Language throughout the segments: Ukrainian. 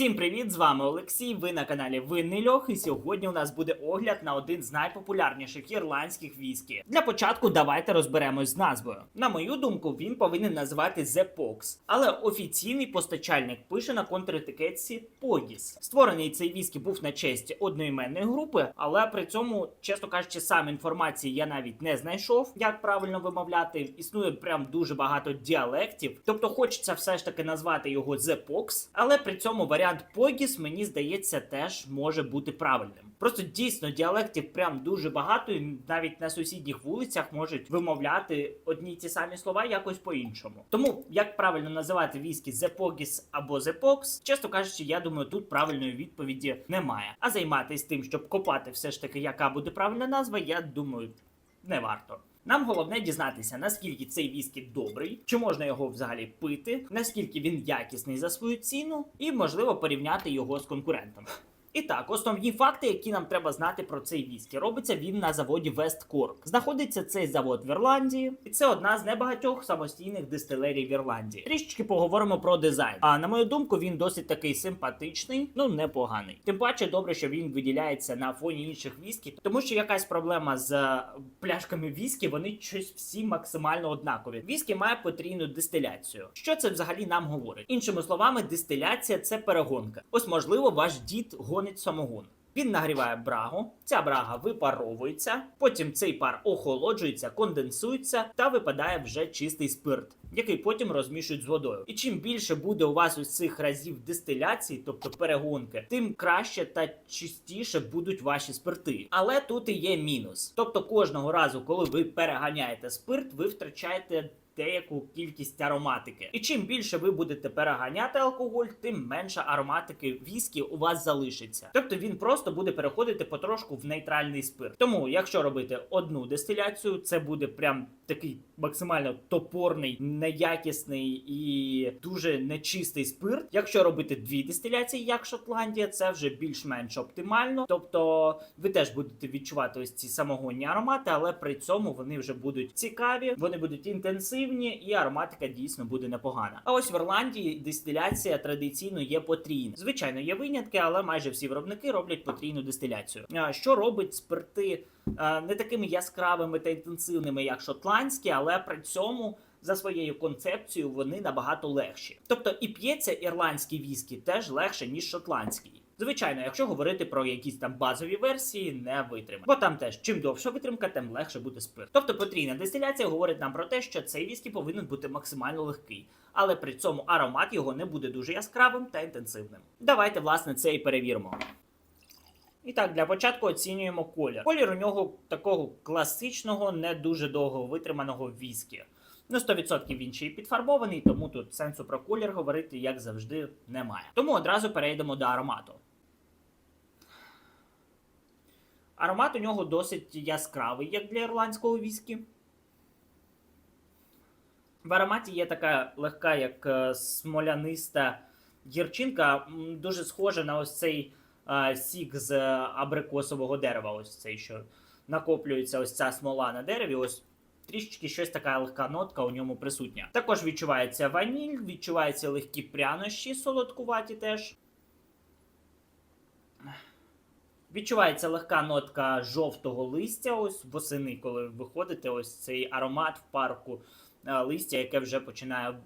Всім привіт! З вами Олексій. Ви на каналі Винний Льох. І сьогодні у нас буде огляд на один з найпопулярніших ірландських віскі. Для початку давайте розберемось з назвою. На мою думку, він повинен називати The Pox, але офіційний постачальник пише на контретикетці Pogis. Створений цей віскі був на честь одноіменної групи, але при цьому, чесно кажучи, сам інформації я навіть не знайшов, як правильно вимовляти. Існує прям дуже багато діалектів. Тобто хочеться все ж таки назвати його The Pox, але при цьому варіант Pogis, мені здається, теж може бути правильним. Просто дійсно діалектів прям дуже багато, і навіть на сусідніх вулицях можуть вимовляти одні ті самі слова якось по-іншому. Тому як правильно називати віскі The Pogis або The Pox, чесно кажучи, я думаю, тут правильної відповіді немає. А займатися тим, щоб копати все ж таки, яка буде правильна назва, я думаю, не варто. Нам головне дізнатися, наскільки цей віскі добрий, чи можна його взагалі пити, наскільки він якісний за свою ціну, і можливо порівняти його з конкурентами. І так, основні факти, які нам треба знати про цей віскі. Робиться він на заводі Весткорк. Знаходиться цей завод в Ірландії, і це одна з небагатьох самостійних дистилерій в Ірландії. Трішечки поговоримо про дизайн. А на мою думку, він досить такий симпатичний, ну непоганий. Тим паче, добре, що він виділяється на фоні інших віскі, тому що якась проблема з е, пляшками віскі, вони щось всі максимально однакові. Віскі має потрійну дистиляцію. Що це взагалі нам говорить? Іншими словами, дистиляція це перегонка. Ось можливо, ваш дід гонить самогон. Він нагріває брагу, ця брага випаровується, потім цей пар охолоджується, конденсується та випадає вже чистий спирт, який потім розмішують з водою. І чим більше буде у вас ось цих разів дистиляції, тобто перегонки, тим краще та чистіше будуть ваші спирти. Але тут і є мінус. Тобто кожного разу, коли ви переганяєте спирт, ви втрачаєте деяку кількість ароматики. І чим більше ви будете переганяти алкоголь, тим менше ароматики віскі у вас залишиться. Тобто він просто буде переходити потрошку в нейтральний спирт. Тому, якщо робити одну дистиляцію, це буде прям такий максимально топорний, неякісний і дуже нечистий спирт. Якщо робити дві дистиляції, як Шотландія, це вже більш-менш оптимально. Тобто ви теж будете відчувати ось ці самогонні аромати, але при цьому вони вже будуть цікаві, вони будуть інтенсивні, і ароматика дійсно буде непогана. А ось в Ірландії дистиляція традиційно є потрійна. Звичайно, є винятки, але майже всі виробники роблять потрійну дистиляцію. Що робить спирти не такими яскравими та інтенсивними, як шотландські, але при цьому. За своєю концепцією вони набагато легші. Тобто і п'ється ірландський віскі теж легше, ніж шотландський. Звичайно, якщо говорити про якісь там базові версії, не витримає. Бо там теж чим довша витримка, тим легше буде спирт. Тобто потрійна дистиляція говорить нам про те, що цей віскі повинен бути максимально легкий, але при цьому аромат його не буде дуже яскравим та інтенсивним. Давайте, власне, це і перевіримо. І так, для початку оцінюємо колір. Колір у нього такого класичного, не дуже довго витриманого віскі. Ну, 100% він ще й підфарбований, тому тут сенсу про колір говорити, як завжди, немає. Тому одразу перейдемо до аромату. Аромат у нього досить яскравий, як для ірландського віскі. В ароматі є така легка, як е, смоляниста гірчинка, дуже схожа на ось цей е, сік з е, абрикосового дерева. Ось цей, що накоплюється ось ця смола на дереві. Ось трішечки щось така легка нотка у ньому присутня. Також відчувається ваніль, відчуваються легкі прянощі, солодкуваті теж. Відчувається легка нотка жовтого листя, ось восени, коли виходите, ось цей аромат в парку е, листя, яке вже починає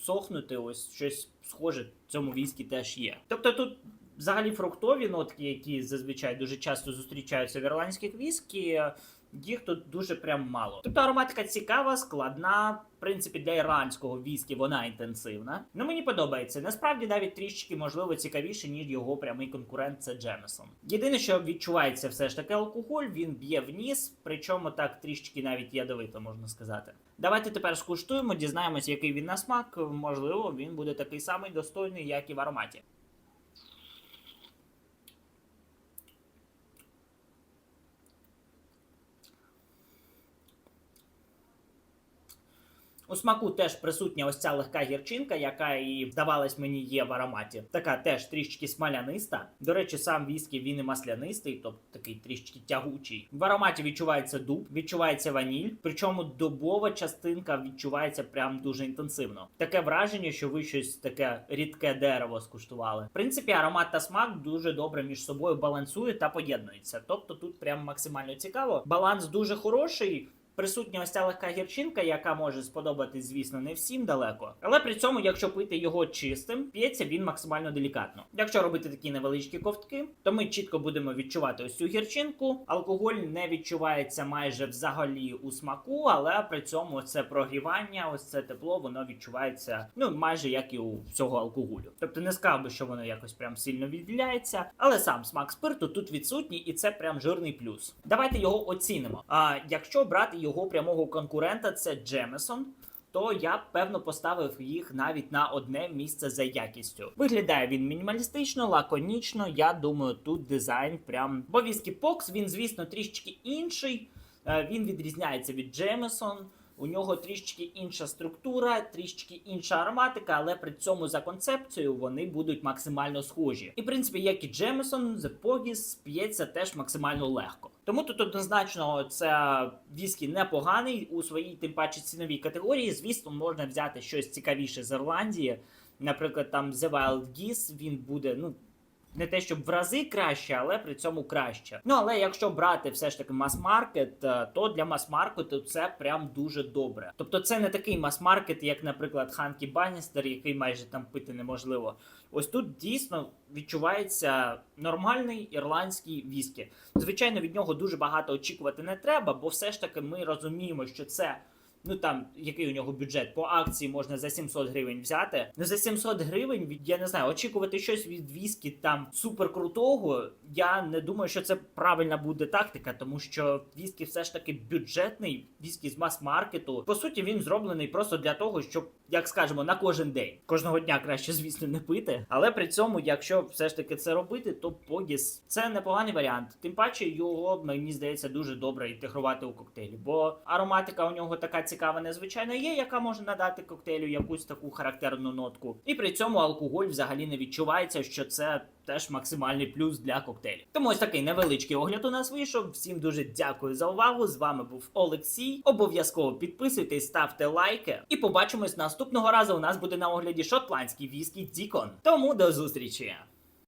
сохнути, ось щось схоже в цьому віскі теж є. Тобто тут взагалі фруктові нотки, які зазвичай дуже часто зустрічаються в ірландських віскі, їх тут дуже прям мало. Тобто ароматика цікава, складна. В принципі, для ірландського віскі вона інтенсивна. Ну мені подобається. Насправді навіть трішки, можливо, цікавіше, ніж його прямий конкурент це Джемесон. Єдине, що відчувається все ж таки алкоголь, він б'є в ніс, причому так трішки навіть ядовито, можна сказати. Давайте тепер скуштуємо, дізнаємось, який він на смак. Можливо, він буде такий самий достойний, як і в ароматі. У смаку теж присутня ось ця легка гірчинка, яка і здавалось мені є в ароматі. Така теж трішечки смоляниста. До речі, сам віскі він і маслянистий, тобто такий трішечки тягучий. В ароматі відчувається дуб, відчувається ваніль, причому дубова частинка відчувається прям дуже інтенсивно. Таке враження, що ви щось таке рідке дерево скуштували. В принципі, аромат та смак дуже добре між собою балансує та поєднуються. Тобто тут прям максимально цікаво. Баланс дуже хороший. Присутня ось ця легка гірчинка, яка може сподобатись, звісно, не всім далеко. Але при цьому, якщо пити його чистим, п'ється він максимально делікатно. Якщо робити такі невеличкі ковтки, то ми чітко будемо відчувати ось цю гірчинку. Алкоголь не відчувається майже взагалі у смаку, але при цьому це прогрівання, ось це тепло, воно відчувається ну майже як і у всього алкоголю. Тобто не сказав би, що воно якось прям сильно відділяється, але сам смак спирту тут відсутній, і це прям жирний плюс. Давайте його оцінимо. А якщо брати його прямого конкурента, це Джемесон. То я б, певно поставив їх навіть на одне місце за якістю. Виглядає він мінімалістично, лаконічно. Я думаю, тут дизайн прям. Бо Віскі Покс, він, звісно, трішечки інший. Е, Він відрізняється від Джемесон. У нього трішечки інша структура, трішечки інша ароматика, але при цьому за концепцією вони будуть максимально схожі. І в принципі, як і Джемесон, The Pogis п'ється теж максимально легко. Тому тут однозначно це віскі непоганий у своїй тим паче ціновій категорії. Звісно, можна взяти щось цікавіше з Ірландії. Наприклад, там The Wild Geese, він буде, ну. Не те, щоб в рази краще, але при цьому краще. Ну але якщо брати все ж таки мас-маркет, е, то для мас-маркету це прям дуже добре. Тобто це не такий мас-маркет, як, наприклад, Ханкі Банністер, який майже там пити неможливо. Ось тут дійсно відчувається нормальний ірландський віскі. Звичайно, від нього дуже багато очікувати не треба, бо все ж таки ми розуміємо, що це. Ну там який у нього бюджет по акції можна за 700 гривень взяти. Ну за 700 гривень від я не знаю, очікувати щось від віскі там супер крутого. Я не думаю, що це правильна буде тактика, тому що віскі все ж таки бюджетний, віскі з мас-маркету. По суті, він зроблений просто для того, щоб, як скажемо, на кожен день. Кожного дня краще, звісно, не пити. Але при цьому, якщо все ж таки це робити, то Погіс це непоганий варіант. Тим паче його мені здається дуже добре інтегрувати у коктейлі, бо ароматика у нього така цікава, незвичайна є, яка може надати коктейлю якусь таку характерну нотку. І при цьому алкоголь взагалі не відчувається, що це теж максимальний плюс для коктейлів. Тому ось такий невеличкий огляд у нас вийшов. Всім дуже дякую за увагу. З вами був Олексій. Обов'язково підписуйтесь, ставте лайки. І побачимось наступного разу. У нас буде на огляді шотландський віскі Дікон. Тому до зустрічі!